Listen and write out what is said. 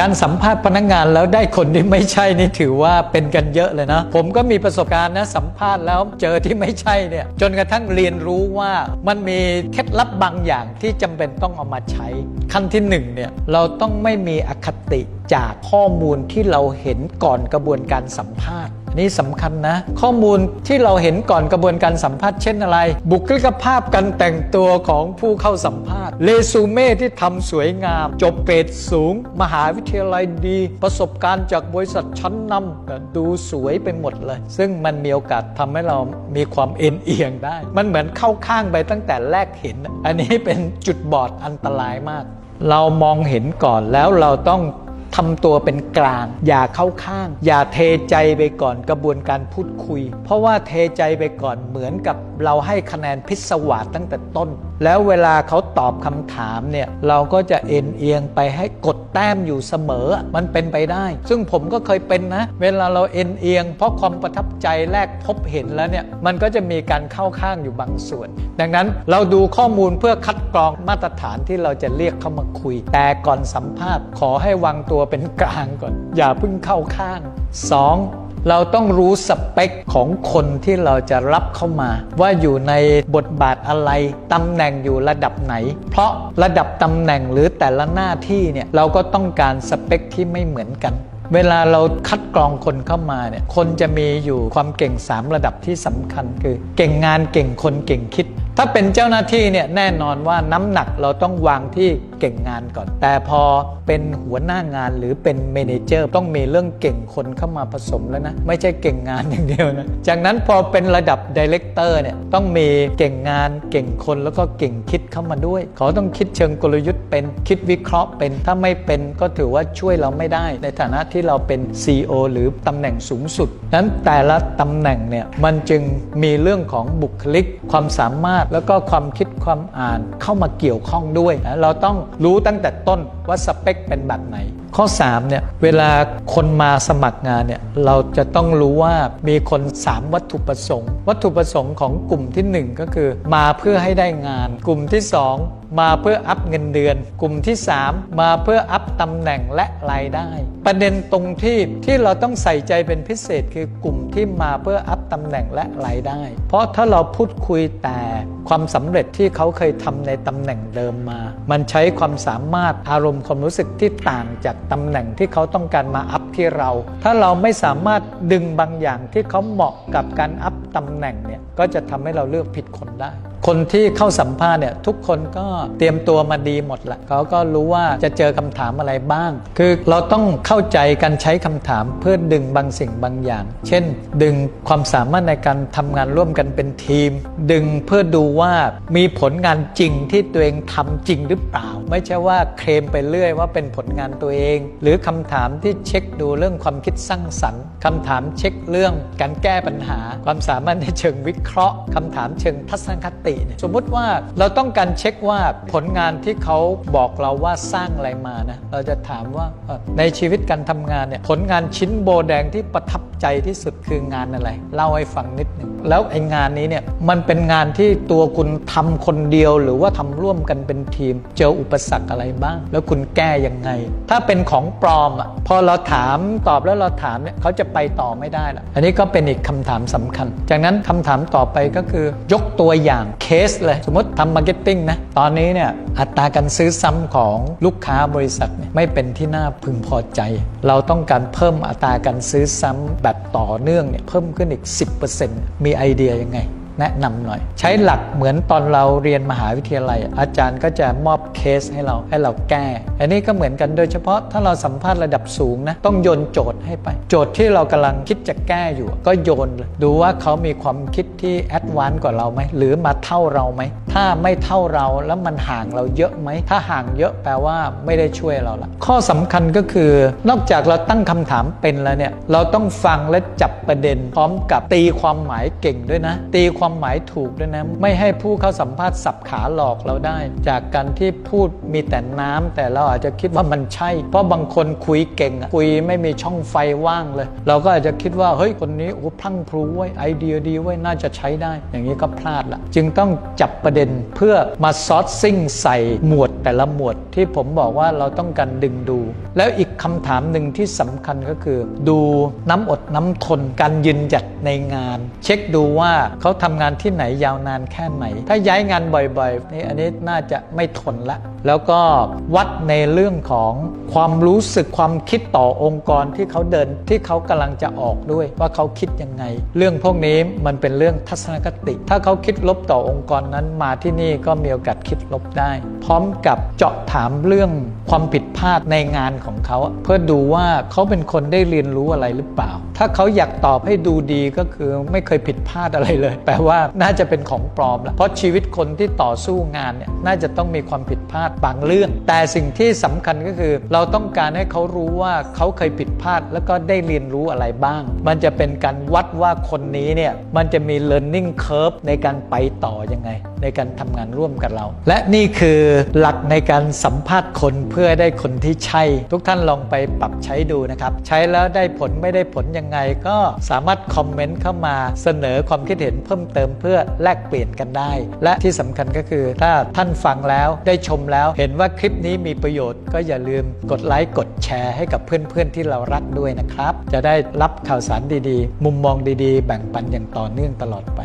การสัมภาษณ์พนักงานแล้วได้คนที่ไม่ใช่นี่ถือว่าเป็นกันเยอะเลยนะ ผมก็มีประสบการณ์นะสัมภาษณ์แล้วเจอที่ไม่ใช่เนี่ยจนกระทั่งเรียนรู้ว่ามันมีเคล็ดลับบางอย่างที่จำเป็นต้องเอามาใช้ ขั้นที่หนึ่งเนี่ยเราต้องไม่มีอคติจากข้อมูลที่เราเห็นก่อนกระบวนการสัมภาษณ์ นี่สำคัญนะ ข้อมูลที่เราเห็นก่อนกระบวนการสัมภาษณ์เช่นอะไร บุคลิกภาพการแต่งตัวของผู้เข้าสัมภาษณ์เรซูเม่ที่ทำสวยงาม จบเกรดสูง มหาวิทยาลัยดี ประสบการณ์จากบริษัทชั้นนำดูสวยไปหมดเลย ซึ่งมันมีโอกาสทำให้เรามีความเอ็นเอียงได้ มันเหมือนเข้าข้างไปตั้งแต่แรกเห็น อันนี้เป็นจุดบอดอันตรายมาก เรามองเห็นก่อนแล้วเราต้อง ทำตัวเป็นกลาง อย่าเข้าข้าง อย่าเทใจไปก่อนกระบวนการพูดคุย เพราะว่าเทใจไปก่อนเหมือนกับเราให้คะแนนพิศวาสตั้งแต่ต้น แล้วเวลาเขาตอบคำถามเนี่ยเราก็จะเอ็นเอียงไปให้กดแต้มอยู่เสมอมันเป็นไปได้ ซึ่งผมก็เคยเป็นนะ เวลาเราเอ็นเอียง เพราะความประทับใจแรกพบเห็นแล้วเนี่ยมันก็จะมีการเข้าข้างอยู่บางส่วน ดังนั้นเราดูข้อมูลเพื่อคัดกรองมาตรฐานที่เราจะเรียกเข้ามาคุย แต่ก่อนสัมภาษณ์ขอให้วางตัวเป็นกลางก่อน อย่าเพิ่งเข้าข้าง 2. เราต้องรู้สเปคของคนที่เราจะรับเข้ามา ว่าอยู่ในบทบาทอะไรตำแหน่งอยู่ระดับไหน เพราะระดับตำแหน่งหรือแต่ละหน้าที่เนี่ยเราก็ต้องการสเปคที่ไม่เหมือนกันเวลาเราคัดกรองคนเข้ามาเนี่ย คนจะมีอยู่ความเก่ง 3 ระดับที่สำคัญคือ เก่งงานเก่งคนเก่งคิด ถ้าเป็นเจ้าหน้าที่เนี่ยแน่นอนว่าน้ำหนักเราต้องวางที่เก่งงานก่อน แต่พอเป็นหัวหน้างานหรือเป็นเมนเจอร์ต้องมีเรื่องเก่งคนเข้ามาผสมแล้วนะ ไม่ใช่เก่งงานอย่างเดียวนะ จากนั้นพอเป็นระดับดีเลกเตอร์เนี่ยต้องมีเก่งงานเก่งคนแล้วก็เก่งคิดเข้ามาด้วย เขาต้องคิดเชิงกลยุทธ์เป็นคิดวิเคราะห์เป็นถ้าไม่เป็นก็ถือว่าช่วยเราไม่ได้ ในฐานะที่เราเป็น CEO หรือตำแหน่งสูงสุดนั้นแต่ละตำแหน่งเนี่ยมันจึงมีเรื่องของบุคลิก ความสามารถแล้วก็ความคิดความอ่านเข้ามาเกี่ยวข้องด้วยนะเราต้องรู้ตั้งแต่ต้น ว่าสเปคเป็นแบบไหน ข้อ3เนี่ยเวลาคนมาสมัครงานเนี่ยเราจะต้องรู้ว่ามีคน 3 วัตถุประสงค์ วัตถุประสงค์ของกลุ่มทีหนึ่1 ก็คือ มาเพื่อให้ได้งาน กลุ่มที่ 2 มาเพื่ออัพเงินเดือน กลุ่มที่ 3 มาเพื่ออัพตำแหน่งและรายได้ ประเด็นตรงที่ที่เราต้องใส่ใจเป็นพิเศษ คือกลุ่มที่มาเพื่ออัพตำแหน่งและรายได้ เพราะถ้าเราพูดคุยแต่ความสำเร็จที่เขาเคยทำในตำแหน่งเดิมมา มันใช้ความสามารถอารมมณ์ความรู้สึกที่ต่างจากตำแหน่งที่เขาต้องการมาอัพที่เรา ถ้าเราไม่สามารถดึงบางอย่างที่เขาเหมาะกับการอัพตำแหน่งเนี่ยก็จะทำให้เราเลือกผิดคนได้ คนที่เข้าสัมภาษณ์เนี่ยทุกคนก็เตรียมตัวมาดีหมดแหละเขาก็รู้ว่าจะเจอคำถามอะไรบ้าง คือเราต้องเข้าใจการใช้คำถามเพื่อดึงบางสิ่งบางอย่าง เช่น ดึงความสามารถในการทำงานร่วมกันเป็นทีม ดึงเพื่อดูว่ามีผลงานจริงที่ตัวเองทำจริงหรือเปล่า ไม่ใช่ว่าเคลมไปเรื่อยว่าเป็นผลงานตัวเอง หรือคำถามที่เช็คดูเรื่องความคิดสร้างสรรค์คำถามเช็คเรื่องการแก้ปัญหา ความสามารถในเชิงวิเคราะห์คำถามเชิงทัศนคติเนี่ยสมมุติว่าเราต้องการเช็คว่าผลงานที่เขาบอกเราว่าสร้างอะไรมานะเราจะถามว่าในชีวิตการทำงานเนี่ยผลงานชิ้นโบแดงที่ประทับใจที่สุดคืองานอะไรเล่าให้ฟังนิดหนึ่งแล้วไอ้งานนี้เนี่ยมันเป็นงานที่ตัวคุณทำคนเดียวหรือว่าทำร่วมกันเป็นทีม เจออุปสรรคอะไรบ้าง แล้วคุณแก้ยังไง ถ้าเป็นของปลอมอะพอเราถามตอบแล้วเราถามเนี่ยเขาจะไปต่อไม่ได้ละอันนี้ก็เป็นอีกคำถามสำคัญ จากนั้นคำถามต่อไปก็คือยกตัวอย่างเคคสเลยสมมติทำมาร์เก็ตติ้งนะ ตอนนี้เนี่ยอัตราการซื้อซ้ำของลูกค้าบริษัทไม่เป็นที่น่าพึงพอใจ เราต้องการเพิ่มอัตราการซื้อซ้ำแบบต่อเนื่องเนี่ยเพิ่มขึ้นอีก 10%มีไอเดียยังไง แนะนำหน่อย ใช้หลักเหมือนตอนเราเรียนมหาวิทยาลัย อาจารย์ก็จะมอบเคสให้เราให้เราแก้ อันนี้ก็เหมือนกันโดยเฉพาะถ้าเราสัมภาษณ์ระดับสูงนะต้องโยนโจทย์ให้ไป โจทย์ที่เรากำลังคิดจะแก้อยู่ ก็โยนดูว่าเขามีความคิดที่แอดวานซ์กว่าเราไหมหรือมาเท่าเราไหม ถ้าไม่เท่าเราแล้วมันห่างเราเยอะไหม ถ้าห่างเยอะแปลว่าไม่ได้ช่วยเราละข้อสำคัญก็คือนอกจากเราตั้งคำถามเป็นแล้วเนี่ยเราต้องฟังและจับประเด็น พร้อมกับตีความหมายเก่งด้วยนะ ตีความหมายถูกด้วยนะ ไม่ให้ผู้เข้าสัมภาษณ์สับขาหลอกเราได้ จากการที่พูดมีแต่น้ำแต่เราอาจจะคิดว่ามันใช่ เพราะบางคนคุยเก่งอะคุยไม่มีช่องไฟว่างเลย เราก็อาจจะคิดว่าเฮ้ยคนนี้โอ้พลังพลูไว้ไอเดียดีไว้น่าจะใช้ได้ อย่างนี้ก็พลาดละจึงต้องจับประเด็นเพื่อมาซอสซิ่งใส่หมวด แต่ละหมวดที่ผมบอกว่าเราต้องการดึงดู แล้วอีกคำถามหนึ่งที่สำคัญก็คือ ดูน้ำอดน้ำทนการยืนหยัดในงาน เช็คดูว่าเขาทำงานที่ไหนยาวนานแค่ไหน ถ้าย้ายงานบ่อยๆนี่อันนี้น่าจะไม่ทนละ แล้วก็วัดในเรื่องของความรู้สึกความคิดต่อองค์กรที่เขาเดินที่เขากำลังจะออกด้วยว่าเขาคิดยังไง เรื่องพวกนี้มันเป็นเรื่องทัศนคติ ถ้าเขาคิดลบต่อองค์กรนั้นมาที่นี่ก็มีโอกาสคิดลบได้ พร้อมกับเจาะถามเรื่องความผิดพลาดในงานของเขา เพื่อดูว่าเขาเป็นคนได้เรียนรู้อะไรหรือเปล่า ถ้าเขาอยากตอบให้ดูดีก็คือไม่เคยผิดพลาดอะไรเลย แปลว่าน่าจะเป็นของปลอมละเพราะชีวิตคนที่ต่อสู้งานเนี่ยน่าจะต้องมีความผิดพลาดบางเรื่อง แต่สิ่งที่สำคัญก็คือ เราต้องการให้เขารู้ว่าเขาเคยผิดพลาด แล้วก็ได้เรียนรู้อะไรบ้าง มันจะเป็นการวัดว่าคนนี้เนี่ยมันจะมี learning curve ในการไปต่อยังไงในการทำงานร่วมกับเรา และนี่คือหลักในการสัมภาษณ์คนเพื่อได้คนที่ใช่ ทุกท่านลองไปปรับใช้ดูนะครับ ใช้แล้วได้ผลไม่ได้ผลยังไง ก็สามารถคอมเมนต์เข้ามาเสนอความคิดเห็นเพิ่มเติมเพื่อแลกเปลี่ยนกันได้ และที่สำคัญก็คือ ถ้าท่านฟังแล้วได้ชมแล้ว เห็นว่าคลิปนี้มีประโยชน์ ก็อย่าลืมกดไลค์กดแชร์ให้กับเพื่อนๆที่เรารักด้วยนะครับ จะได้รับข่าวสารดีๆ มุมมองดีๆ แบ่งปันอย่างต่อเนื่องตลอดไป